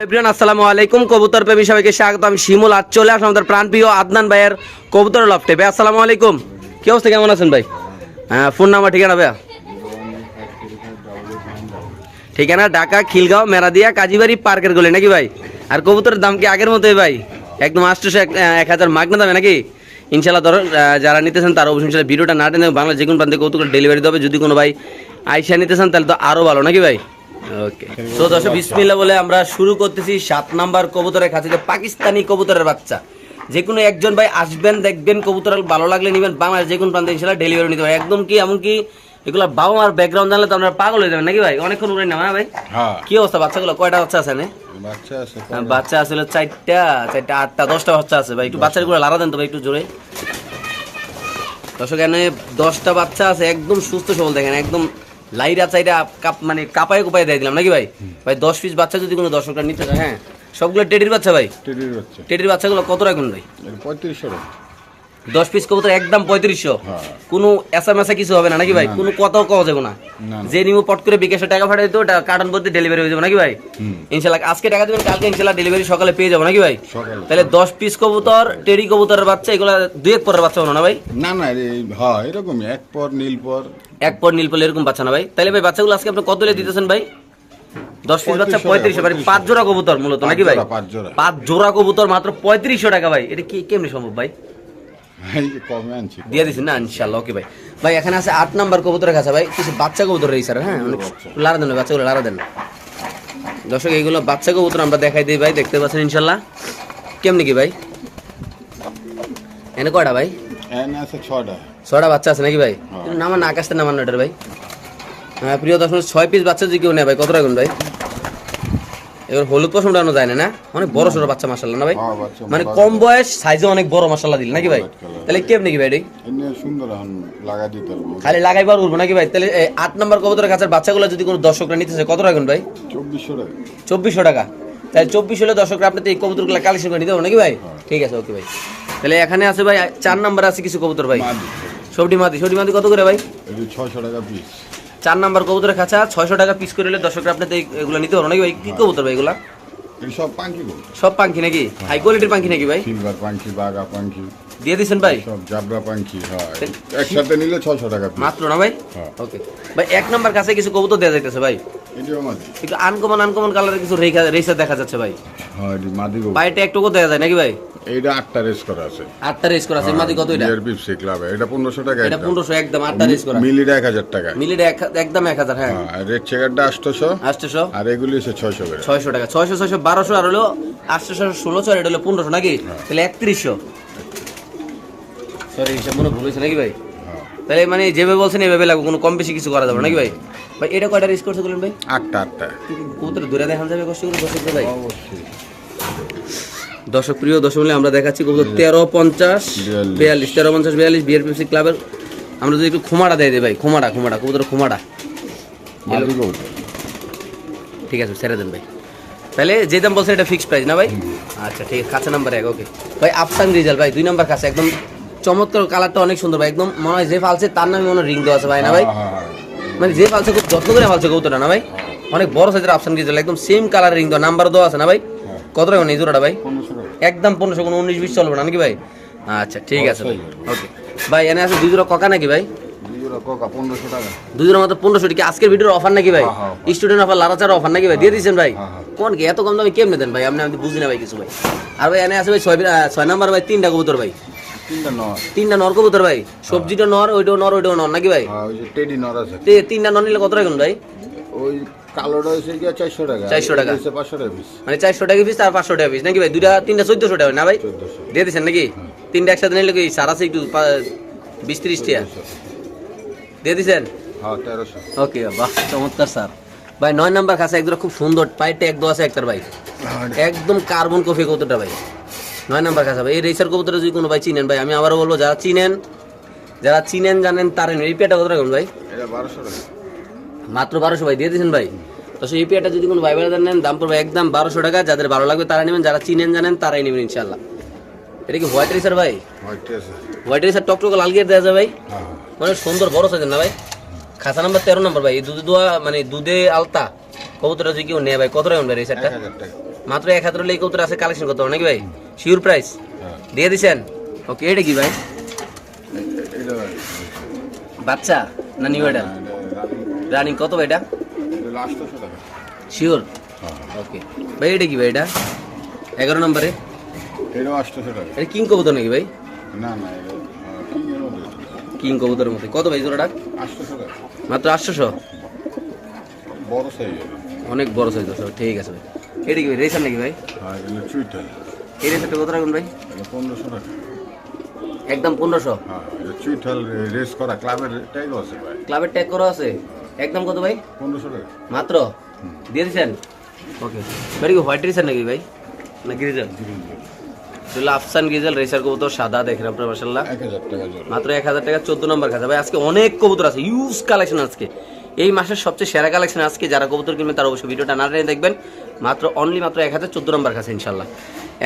আসসালামু আলাইকুম। কবুতর প্রেমী সবাইকে স্বাগত। আমি শিমুল। আজ চলে আসলাম আমাদের প্রাণপ্রিয় আদনান ভাইয়ের কবুতর লফটে ভাই আসসালামু আলাইকুম। কি অবস্থা? কেমন আছেন ভাই? হ্যাঁ ফোন নাম্বার, ঠিকানা ভাইয়া? ঠিকানা ঢাকা, খিলগাঁও, মেরাদিয়া, কাজীবাড়ি, পার্কের গলি, নাকি ভাই? আর কবুতরের দাম কি আগের মতোই ভাই? একদম এক এক হাজার মাগনা দামে, নাকি? ইনশাল্লাহ ধরো যারা নিতেছেন তারা অবশ্যই ইনশাল্লাহ ভিডিওটা না টেনে বাংলা যে কোনো প্রান্তে কৌতুক ডেলিভারি দেবে। যদি কোনো ভাই আইসা নিতেছেন, তাহলে তো আরও ভালো, নাকি ভাই? ওকে তো দর্শক বিসমিল্লা বলে আমরা শুরু করতেছি সাত নাম্বার কবুতরের কাছে যে পাকিস্তানি কবুতরের বাচ্চা। যে কোনো একজন ভাই আসবেন দেখবেন কবুতর ভালো লাগলে নেবেন। যে কোনো প্রান্তে ইনশাল্লাহ ডেলিভারি নিতে পারে। একদম কি এমনকি এগুলো বাবা মার ব্যাকগ্রাউন্ড জানলে তো আপনারা পাগল হয়ে যাবেন নাকি ভাই? অনেকক্ষণ উড়ে না ভাই? হ্যাঁ। কি অবস্থা বাচ্চাগুলো? কয়টা বাচ্চা আছে না? বাচ্চা আছে হ্যাঁ, আসলে চারটা চারটা আটটা দশটা বাচ্চা আছে ভাই। একটু বাচ্চাগুলো লারা দেন তো ভাই একটু জোরে। দর্শক এখানে দশটা বাচ্চা আছে একদম সুস্থ সবল দেখেন একদম লাইরা চাইরা কাপ মানে কাপায় কোপায় দিয়ে দিলাম নাকি ভাই? ভাই দশ পিস বাচ্চা যদি কোনো দর্শকরা নিতে চায় হ্যাঁ? সবগুলো টেডির বাচ্চা ভাই? টেডির বাচ্চা। টেডির বাচ্চাগুলো কত রাখুন ভাই? পঁয়ত্রিশশো টাকা দশ পিস কবুতর একদম পঁয়ত্রিশশো। হ্যাঁ। কোনো এসা মেসা কিছু হবে না নাকি ভাই? কোনো কথাও কওয়া যাবে না। যে নিমু পট করে বিকাশে টাকা পাঠাই তো কার্টন করতে ডেলিভারি হয়ে যাবে নাকি ভাই। ইনশাল্লাহ আজকে টাকা দেবেন কালকে ইনশাল্লাহ ডেলিভারি সকালে পেয়ে যাব নাকি ভাই? তাহলে দশ পিস কবুতর টেরি কবুতরের বাচ্চা এগুলো দুই এক পরের বাচ্চা হলো না ভাই? না না হ্যাঁ এরকমই। এক পর নীল পর। এক পর নীলপল এরকম বাচ্চা না ভাই? তাহলে ভাই বাচ্চাগুলো আজকে আপনি কত দিতেছেন ভাই? দশ পিস বাচ্চা পঁয়ত্রিশশো মানে পাঁচ জোড়া কবুতর মূলত নাকি ভাই? পাঁচ জোড়া। কবুতর মাত্র পঁয়ত্রিশশো টাকা ভাই। এটা কি কেমনি সম্ভব ভাই? দিয়ে দিচ্ছেন না ইনশাল্লাহ ওকে ভাই। ভাই এখানে আছে আট নাম্বার কবুতরের কাছে ভাই। কিছু বাচ্চা কবুতর রয়েছে হ্যাঁ? অনেক লারা দেন বাচ্চাগুলো লারা দেন। দর্শক এইগুলো বাচ্চা কবুতর আমরা দেখাই দিই ভাই দেখতে পাচ্ছেন ইনশাল্লাহ। কেমনি কি ভাই? এনে কয়টা ভাই? ছটা বাচ্চা আছে নাকি ভাই? হ্যাঁ। নামান না আকাশতে নামান না ভাই। হ্যাঁ প্রিয় দর্শক ছয় পিস বাচ্চা যদি কেউ নেয় ভাই কত রাখুন ভাই? এবার হলুদ পশম উঠানো যায় না অনেক বড় সড়ো বাচ্চা মাসাল্লাহ না ভাই? হ্যাঁ, মানে কম বয়স সাইজে অনেক বড় মশলা দিল নাকি ভাই? তাহলে কেমনি কি ভাই সুন্দর এখন লাগা দিতে খালি লাগাইবার উঠবো নাকি ভাই? তাহলে আট নম্বর কবুতরের কাছের বাচ্চাগুলো যদি কোনো দর্শকরা নিতে চায় কত রাখুন ভাই? চব্বিশশো টাকা। চব্বিশশো টাকা। তাহলে চব্বিশ হলে দর্শকরা আপনি তো এই কবুতরগুলো কালেকশন করে নিতে পারব নাকি ভাই? ঠিক আছে ওকে ভাই। তাহলে এখানে আছে ভাই চার নাম্বার আছে কিছু কবুতর ভাই। সবটি মাদি সবটি মাদি কত করে ভাই? ছয়শো টাকা পিস চার নাম্বার কবুতরের খাঁচা ছয়শো টাকা পিস করে নিলে দর্শকরা আপনাদের এগুলো নিতে পারব নাকি ভাই? কি কবুতর ভাই এগুলো? সব পাঙ্কি সব পাঙ্খি নাকি? হাই কোয়ালিটির পাঙ্খি নাকি ভাই? সিলভার পাঙ্কি বাগা পাঙ্কি। দিয়ে দিছেন ভাই? সব জাবরা পাঙ্কি হয়। একসাথে নিলে ছয়শো টাকা মাত্র না ভাই? হ্যাঁ। ওকে ভাই এক নাম্বার কাছে কিছু কবুতর দেওয়া যাইতেছে ভাই। একটু আনকমন আনকমন কালারের কিছু দেখা যাচ্ছে ভাই। হ্যাঁ এটি একটু দেওয়া যায় নাকি ভাই? এইটা আটটা রেস করা আছে। আটটা রেস করা আছে মাদি কত এটা? ক্লাবে এটা টাকা এটা একদম। আটটা রেস করা। মিলিটা এক হাজার টাকা। মিলিটা এক- একদম এক হাজার হ্যাঁ। হ্যাঁ, আর রেড চেকারটা আর এগুলি হচ্ছে করে। টাকা। ছয়শো ছয়শো বারোশো আর হলো আর এটা হলো নাকি? তাহলে সরি হিসাব মনে ভুল হয়েছে নাকি ভাই? হ্যাঁ, তাহলে মানে যেভাবে বলছেন এভাবে লাগবে কোনো কম বেশি কিছু করা যাবে নাকি ভাই? ভাই এটা কয়টা রেস করছে বললেন ভাই? আটটা আটটা। কবুতর দূরে দেখান যাবে কষ্ট করে দর্শক ভাই। অবশ্যই। দর্শক প্রিয় দর্শক মিলে আমরা দেখাচ্ছি কবুতর তেরো পঞ্চাশ বিয়াল্লিশ। তেরো পঞ্চাশ বিয়াল্লিশ বিয়ার ক্লাবের আমরা যদি একটু খোমাটা দিয়ে দিই ভাই খোমাটা খোমাটা কবুতর খোমাটা ঠিক আছে ছেড়ে দেন ভাই। তাহলে যে দাম বলছেন এটা ফিক্সড প্রাইস না ভাই? আচ্ছা ঠিক আছে কাছে নাম্বার এক ওকে ভাই আফসান রিজাল ভাই দুই নাম্বার কাছে একদম চমৎকার কালারটা অনেক সুন্দর ভাই। একদম মনে হয় যে ফালছে তার নামে মনে রিং দেওয়া আছে ভাই না ভাই? হ্যাঁ, হ্যাঁ, হ্যাঁ। মানে যে ফালছে খুব যত্ন করে ফালছে কবুতরটা না ভাই? অনেক বড় সাইজের আফসান রিজাল একদম সেম কালার রিং দেওয়া নাম্বার দেওয়া আছে না ভাই? কত টাকা এই জোড়াটা ভাই। একদম পনেরোশো কোনো উনিশ বিশ চলবে না নাকি ভাই? আচ্ছা ঠিক আছে ভাই। ওকে ভাই এনে আছে দুই জোড়া ককা নাকি ভাই? দুই জোড়া কোকা, পনেরোশো টাকা। আজকের ভিডিওর অফার নাকি ভাই? স্টুডেন্ট অফার লারাচার অফার নাকি ভাই? দিয়ে দিয়েছেন ভাই। কোন কি এত কম দামে কেমনে দেন ভাই? আপনি আমি বুঝি না ভাই কিছু ভাই। আর ভাই এনে আছে ভাই ছয় ছয় নাম্বার ভাই তিনটা কবুতর ভাই। তিনটা নর। তিনটা নর কবুতর ভাই? সবজিটা নর ওইটাও নর ওইটাও নর নাকি ভাই? হ্যাঁ, ওই যে টেডি নর আছে। তিনটা নর নিলে কত রাখুন ভাই? ওই কালোটা হচ্ছে গিয়ে চারশো টাকা। 400 টাকা। পাঁচশো টাকা piece। মানে চারশো টাকা পিস আর পাঁচশো টাকা পিস নাকি ভাই? তিনটা চোদ্দশো টাকা না ভাই? দিয়ে দিচ্ছেন নাকি? তিনটা একসাথে নিলে কি সার আছে একটু বিশ ত্রিশ টাকা দিয়ে দিচ্ছেন হ্যাঁ, ওকে বাহ চমৎকার স্যার ভাই নয় নাম্বার একদম খুব সুন্দর দো আছে একটার ভাই। একদম কার্বন কফি কতটা ভাই। নয় নাম্বার কাছে ভাই এই রেসার কবুতরটা যদি কোনো ভাই চিনেন ভাই আমি আবারও বলব যারা চিনেন যারা চিনেন জানেন তার এই পেটা কত রাখুন ভাই। মাত্র বারোশো ভাই দিয়ে দিয়েছেন ভাই? তো সেই পেটা যদি কোনো ভাই ভাইরা নেন দাম পড়বে একদম বারোশো টাকা। যাদের ভালো লাগবে তারা নেবেন যারা চিনেন জানেন তারাই নেবেন ইনশাল্লাহ এটা কি হোয়াইট রেসার ভাই? হয়। হোয়াইট রেসার টকটক লাল গিয়ে দেওয়া যায় ভাই? হ্যাঁ, হ্যাঁ। মানে সুন্দর বড় সাইজের না ভাই? খাসা নাম্বার তেরো নাম্বার ভাই দুধে দোয়া মানে দুধে আলতা কবুতরটা যদি কেউ নেয় ভাই কত টাকা ভাই টাকা। মাত্র এক হাজার এই কবুতর আছে কালেকশন করতে হবে নাকি ভাই? শিওর প্রাইস দিয়ে দিছেন? ওকে এটা কি ভাই? বাচ্চা না নিউ এটা রানিং কত ভাই এটা? শিওর ওকে ভাই এটা কি ভাই এটা? এগারো নম্বরে? এটা কিং কবুতর নাকি ভাই? না না কি কবুতরের মধ্যে। কত ভাই জোড়াটা? মাত্র আটশোশো? বড় সাইজ অনেক বড় সাইজ ঠিক আছে ভাই। এটা কি ভাই রেসার নাকি ভাই? হ্যাঁ এই কত রাখুন ভাই? পনেরোশো টাকা একদম পনেরোশো? হ্যাঁ রেস করা ক্লাবের ট্যাগও আছে ভাই। ক্লাবের ট্যাগ করা আছে? একদম কত ভাই? পনেরোশো টাকা। মাত্র? দিয়ে দিচ্ছেন ওকে ভাই কি হোয়াইট রেসার নাকি ভাই? না গ্রিজাল চলো আফসান রেসার কবুতর সাদা দেখেন আপনার মাসাল্লাহ মাত্র এক হাজার টাকা চোদ্দ নম্বর খাতা ভাই আজকে অনেক কবুতর আছে ইউজ কালেকশন আজকে। এই মাসের সবচেয়ে সেরা কালেকশন আজকে যারা কবুতর কিনবেন তারা অবশ্যই ভিডিওটা না দেখবেন। মাত্র অনলি মাত্র এক হাজার চোদ্দ নম্বর কাছে ইনশাল্লাহ।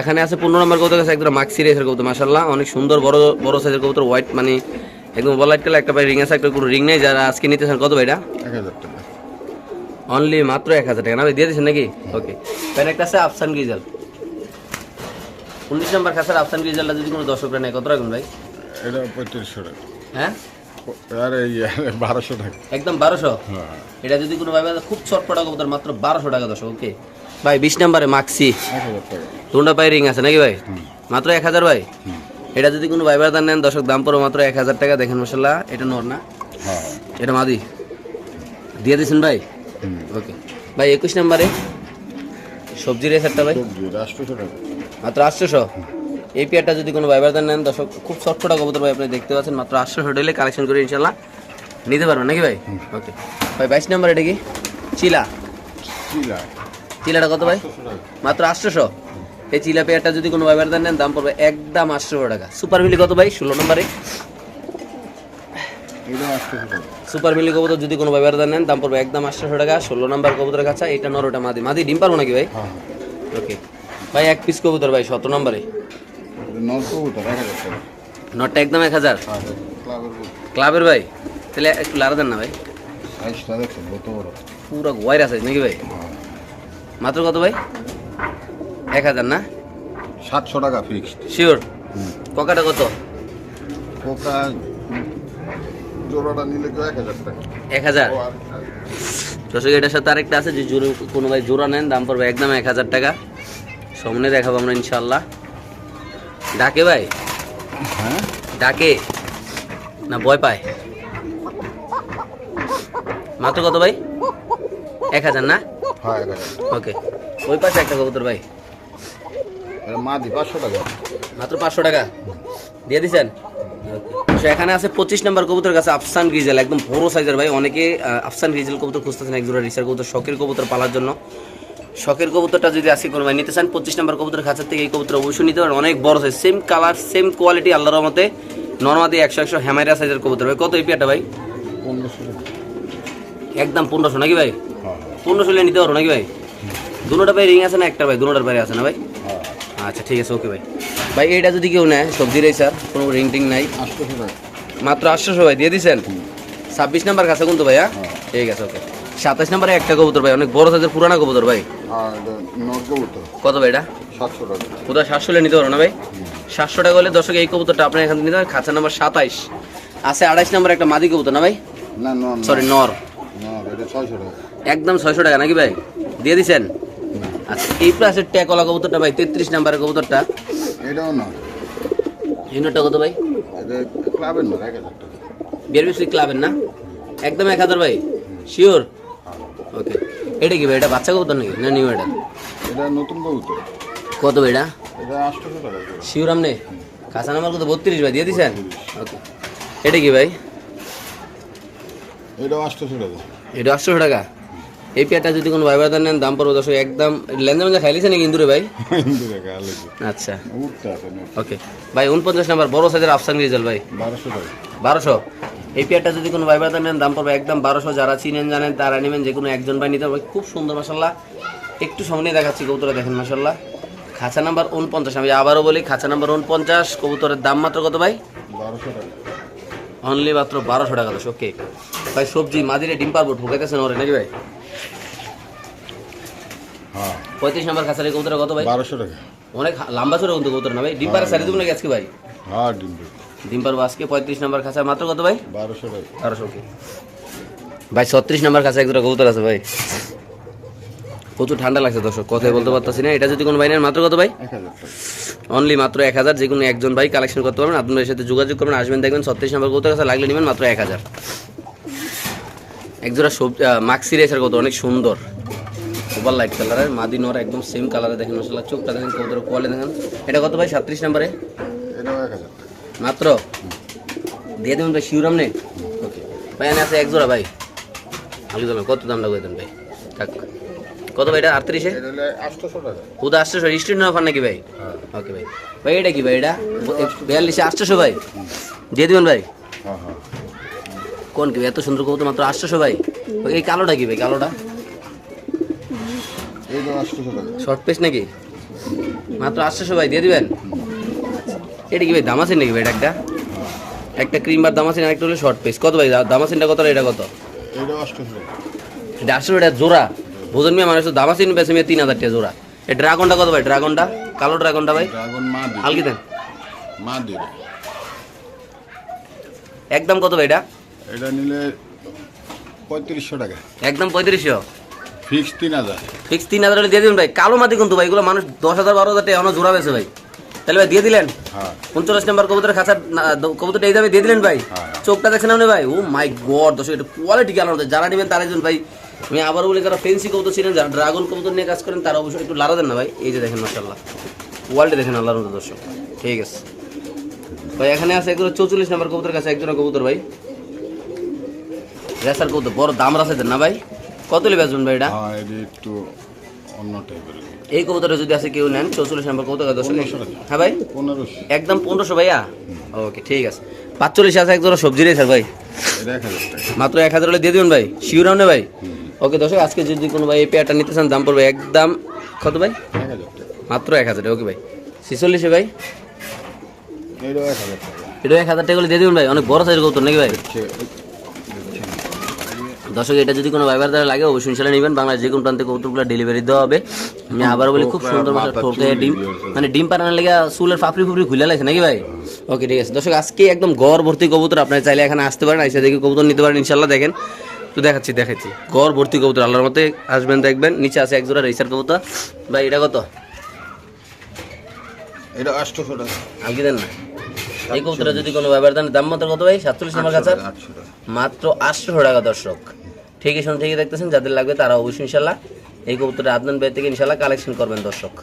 এখানে আছে পনেরো নম্বর কবুতর কাছে একদম মাক্সি রেসের কবুতর মাসাল্লাহ অনেক সুন্দর বড় বড় সাইজের কবুতর হোয়াইট মানে একদম বলাইট কালার একটা ভাই রিং আছে একটা কোনো রিং নেই। যারা আজকে নিতে চান কত ভাই এটা এক হাজার টাকা। অনলি মাত্র এক হাজার টাকা। না ভাই দিয়ে দিচ্ছেন নাকি? ওকে প্যান একটা আছে আফসান গিজাল উনিশ নম্বর কাছে আফসান গ্রিজালটা যদি কোনো দর্শকরা নেয় কত রাখুন ভাই? এটা পঁয়ত্রিশশো টাকা। হ্যাঁ? আর এই বারোশো টাকা। একদম বারোশো? হ্যাঁ। এটা যদি কোনো ভাবে খুব চটপটা কবুতর মাত্র বারোশো টাকা দশ ওকে ভাই বিশ নাম্বারে মাক্সি দুটা পায়ে রিং আছে নাকি ভাই? মাত্র এক হাজার ভাই? এটা যদি কোনো ভাইবার দান নেন দশক দাম পড়ো মাত্র এক হাজার টাকা। দেখেন মশলা এটা নর না? হ্যাঁ। এটা মাদি। দিয়ে দিয়েছেন ভাই? ওকে। ভাই একুশ নাম্বারে সবজি রেসারটা ভাই। মাত্র আটশোশো? এই পেয়ারটা যদি কোনো ভাইবার দান নেন দশক খুব চটপটা কবুতর ভাই আপনি দেখতে পাচ্ছেন মাত্র আটশোশো ডেলে কালেকশন করে ইনশাল্লাহ নিতে পারবেন নাকি ভাই? ওকে। ভাই বাইশ নাম্বার এটা কি? চিলা। চিলা। চিলাটা কত ভাই? মাত্র আটশোশো। এই চিলা পেয়ারটা যদি কোনো দেন নেন দাম পড়বে একদম আটশো টাকা। সুপার মিলি কত ভাই? ষোলো নম্বরে। আটশোশো সুপার মিলি কবুতর যদি কোনো দেন নেন দাম পড়বে একদম আটশো টাকা। ষোলো নম্বর কবুতরের কাছে এটা নরোটা মাদি। মাদি ডিম পারব নাকি ভাই? হ্যাঁ ওকে ভাই এক পিস কবুতর ভাই সতেরো নম্বরে। হ্যাঁ নটটা একদম এক হাজার। হ্যাঁ ক্লাবের ভাই? তাহলে একটু লাড়া দেন না ভাই। পুরো ওয়াইরা সাইজ নাকি ভাই? হ্যাঁ। মাত্র কত ভাই? এক হাজার না? সাতশো টাকা ফিক্সড শিওর ককাটা কত? পোকা জোড়াটা নিলে কেউ এক হাজার টাকা। এক হাজার? দর্শক এটার সাথে আরেকটা আছে যে জোরে কোনো ভাই জোড়া নেন দাম পড়বে একদম এক হাজার টাকা। সামনে দেখাবো আমরা ইনশাল্লাহ ডাকে ভাই? হ্যাঁ? ডাকে? না ভয় পায়। মাত্র কত ভাই? এক হাজার না? হ্যাঁ ওকে। ওই পাশে একটা কবুতর ভাই। মাদি পাঁচশো টাকা। মাত্র পাঁচশো টাকা। দিয়ে দিছেন? তো এখানে আছে পঁচিশ নম্বর কবুতর কাছে আফসান গ্রিজেল একদম বড় সাইজের ভাই। অনেকে আফসান গ্রিজেল কবুতর খুঁজতেছেন এক জোড়া রিসার কবুতর শখের কবুতর পালার জন্য। শখের কবুতরটা যদি আজকে কোনো ভাই নিতে চান পঁচিশ নম্বর কবুতর খাঁচার থেকে এই কবুতর অবশ্যই নিতে পারেন। অনেক বড় size same colour same quality আল্লাহর রহমতে। নর্মাদি একশো একশো হ্যামাইরা সাইজের কবুতর। ভাই কত এই পেয়ারটা ভাই? একদম পনেরোশো নাকি ভাই? হ্যাঁ। পনেরোশো নিয়ে নিতে পারো নাকি ভাই? দুটোটা ভাই রিং আছে না একটা ভাই? দুটোটার বাইরে আছে না ভাই? হ্যাঁ। আচ্ছা ঠিক আছে ওকে ভাই। ভাই এইটা যদি কেউ নেয় সবজি রেই স্যার কোনো রিং টিং নাই। মাত্র আটশোশো ভাই দিয়ে দিছেন? ছাব্বিশ নাম্বার কাছে কিন্তু ভাইয়া হ্যাঁ। ঠিক আছে ওকে সাতাশ নাম্বারে একটা কবুতর ভাই অনেক বড় সাইজের পুরানা কবুতর ভাই। কবুতর। কত ভাই এটা? সাতশো টাকা। কোথাও সাতশো নিতে পারো না ভাই? সাতশো টাকা হলে দর্শক এই কবুতরটা আপনার এখান থেকে নিতে হবে। খাঁচা নাম্বার সাতাইশ। আছে আড়াইশ নাম্বার একটা মাদি কবুতর না ভাই? না সরি নর। নর। ছয়শো টাকা। একদম ছয়শো টাকা নাকি ভাই? দিয়ে দিছেন? আচ্ছা এই প্লাসের ট্যাকলা কবুতরটা ভাই তেত্রিশ নাম্বারের কবুতরটা। এটাও নর এই নোটটা কত ভাই? এটা ক্লাবের নর এক হাজার টাকা। বিয়ার ক্লাবের না? একদম এক হাজার ভাই শিওর? ওকে এটা কি ভাই এটা বাচ্চা কবুতর নাকি না নিউ এটা? এটা নতুন কবুতর। কত ভাই এটা? এটা আটশোশো। শিওর আমনে? কাঁচা নাম্বার কত? বত্রিশ ভাই দিয়ে দিছেন? ওকে এটা কি ভাই? এটাও আটশোশো টাকা। এটা আটশো টাকা? এই পেয়ারটা যদি কোনো ভাই বাজার নেন দাম পড়বে দশ একদম লেনদেন মধ্যে খাইলিছে নাকি ইন্দুরে ভাই? আচ্ছা। ওকে। ভাই উনপঞ্চাশ নাম্বার বড় সাইজের আফসান রিজাল ভাই। বারোশো এই পেয়ারটা যদি কোনো ভাই বাজার নেন দাম পড়বে একদম বারোশো। যারা চিনেন জানেন তারা নেবেন যে কোনো একজন ভাই নিতে পারবে। খুব সুন্দর মাসাল্লাহ একটু সামনে দেখাচ্ছি কবুতরা দেখেন মাসাল্লাহ খাঁচা নাম্বার উনপঞ্চাশ। আমি আবারও বলি খাঁচা নাম্বার উনপঞ্চাশ কবুতরের দাম মাত্র কত ভাই? বারোশো টাকা। অনলি মাত্র বারোশো টাকা দশ ওকে। ভাই সবজি মাদিরে ডিম পারব ঢুকাইতেছেন ওরে নাকি ভাই? পঁয়ত্রিশ নাম্বার খাঁচার কবুতর কত ভাই? বারোশো টাকা। অনেক লম্বা ছোট কিন্তু কবুতর না ভাই? ডিম পাড়া সারি দেবো নাকি আজকে ভাই? হ্যাঁ ডিম। ডিম পারব আজকে পঁয়ত্রিশ নাম্বার খাঁচার মাত্র কত ভাই? বারোশো টাকা। বারোশো ভাই ছত্রিশ নাম্বার কাছে এক দুটো কবুতর আছে ভাই। প্রচুর ঠান্ডা লাগছে দর্শক কথাই বলতে পারতেছি না। এটা যদি কোনো ভাই নেন মাত্র কত ভাই? অনলি মাত্র এক হাজার যে কোনো একজন ভাই কালেকশন করতে পারবেন। আপনাদের সাথে যোগাযোগ করবেন আসবেন দেখবেন ছত্রিশ নাম্বার কবুতর কাছে লাগলে নেবেন মাত্র এক হাজার। একজোড়া সবজি মাক্সি রেসার কত অনেক সুন্দর। ওভার লাইট কালারের মাদি নর একদম সেম কালারে দেখেন মশলা চোখটা দেখেন কবুতর কোয়ালে দেখেন। এটা কত ভাই? সাত্রিশ নাম্বারে? মাত্র? দিয়ে দেবেন ভাই শিউরাম নে ওকে ভাই এনে আছে এক জোড়া ভাই। আলু দাম কত দাম লাগবে দেন ভাই? থাক। কত ভাই এটা আটত্রিশে হলে আটশোশো স্টুডেন্ট অফার নাকি ভাই? হ্যাঁ। ওকে ভাই। ভাই এটা কি ভাই এটা? বিয়াল্লিশে আটশোশো ভাই? দিয়ে দিবেন ভাই? হ্যাঁ হ্যাঁ। কোন কি এত সুন্দর কবুতর মাত্র আটশোশো ভাই। এই কালোটা কি ভাই কালোটা? শর্ট পেস নাকি? মাত্র আটশোশো ভাই দিয়ে দিবেন? এটা কি ভাই দামাসিন নাকি ভাই এটা একটা? একটা ক্রিম বার দামাসিন আরেকটা হলো শর্ট পেস কত ভাই দামাসিনটা কত এটা কত? এটা আসলে এটা জোড়া। বোঝেন মিয়া মানুষ দামাসিন বেছে মিয়া তিন হাজার টাকা জোড়া। এই ড্রাগনটা কত ভাই ড্রাগনটা কালো ড্রাগনটা ভাই? দিবে দেন। একদম কত ভাই এটা? এটা নিলে পঁয়ত্রিশশো টাকা। একদম পঁয়ত্রিশশো। ফিক্স তিন হাজার। ফিক্স তিন হাজার হলে দিয়ে দিবেন ভাই। কালো মাটি কিন্তু ভাই এগুলো মানুষ দশ হাজার বারো হাজার টাকা জোড়া বেছে ভাই। তাহলে ভাই দিয়ে দিলেন? হ্যাঁ। উনচল্লিশ নম্বর কবুতরের খাঁচার কবুতরটা এই দামে দিয়ে দিলেন ভাই? হ্যাঁ। চোখটা দেখছেন আপনি ভাই? ও মাই গড দর্শক এটা কোয়ালিটি কেন যারা নেবেন তারা একজন ভাই। আমি আবার বলি যারা ফেন্সি কবুতর ছিলেন যারা ড্রাগন কবুতর নিয়ে কাজ করেন তারা অবশ্যই একটু লাড়া দেন না ভাই। এই যে দেখেন মাসাল্লাহ কোয়ালিটি দেখেন আল্লাহর মতো দর্শক। ঠিক আছে। ভাই এখানে আছে এগুলো চৌচল্লিশ নম্বর কবুতর কাছে একজন কবুতর ভাই। রেসার কবুতর বড় দাম রাখে না ভাই? কত লি বেচবেন ভাই এটা? হ্যাঁ এটা একটু অন্য টাইপের এই কবুতরটা যদি আছে কেউ নেন চৌচল্লিশ নম্বর কবুতর পনেরোশো টাকা। হ্যাঁ ভাই? পনেরোশো। একদম পনেরোশো ভাইয়া? ওকে ঠিক আছে। পাঁচচল্লিশ আছে এক জোড়া সবজি রে স্যার ভাই। মাত্র এক হাজার হলে দিয়ে দিবেন ভাই? শিওর না ভাই? ওকে দর্শক আজকে যদি কোনো ভাই এই পেয়ারটা নিতে চান দাম পড়বে একদম কত ভাই? মাত্র এক হাজার ওকে ভাই। ছিচল্লিশে ভাই? এইটাও এক হাজার টাকা। এটা এক হাজার টাকা হলে দিয়ে দিবেন ভাই? অনেক বড় সাইজের কৌতর নাকি ভাই? দর্শক এটা যদি কোনো ভাইবার দ্বারা লাগে অবশ্যই ইনশাল্লাহ নেবেন। বাংলার যে কোনো প্রান্তে কৌতুকগুলো ডেলিভারি দেওয়া হবে। আমি আবার বলি খুব সুন্দর ঠোকে ডিম মানে ডিম পাড়ানোর লেগে চুলের পাপড়ি ফুপড়ি খুলে লাগছে নাকি ভাই? ওকে ঠিক আছে। দর্শক আজকে একদম গড় ভর্তি কবুতর আপনার চাইলে এখানে আসতে পারেন এসে দেখে কবুতর নিতে পারেন ইনশাল্লাহ দেখেন। তো দেখাচ্ছি দেখাচ্ছি। গড় ভর্তি কবুতর আল্লাহর মতে আসবেন দেখবেন। নিচে আছে এক জোড়া রেসার কবুতর। ভাই এটা কত? এটা টাকা। আলকি দেন না? এই কবুতরটা যদি কোনো ব্যাপার দেন দাম মাত্র কত ভাই? সাতচল্লিশ নম্বর কাছে মাত্র আটশো টাকা দর্শক। ঠিকই শুনে ঠিকই দেখতেছেন, যাদের লাগবে তারা অবশ্যই ইনশাল্লাহ এই কবুতরের আদনান বাড়ি থেকে ইনশাল্লাহ কালেকশন করবেন দর্শক।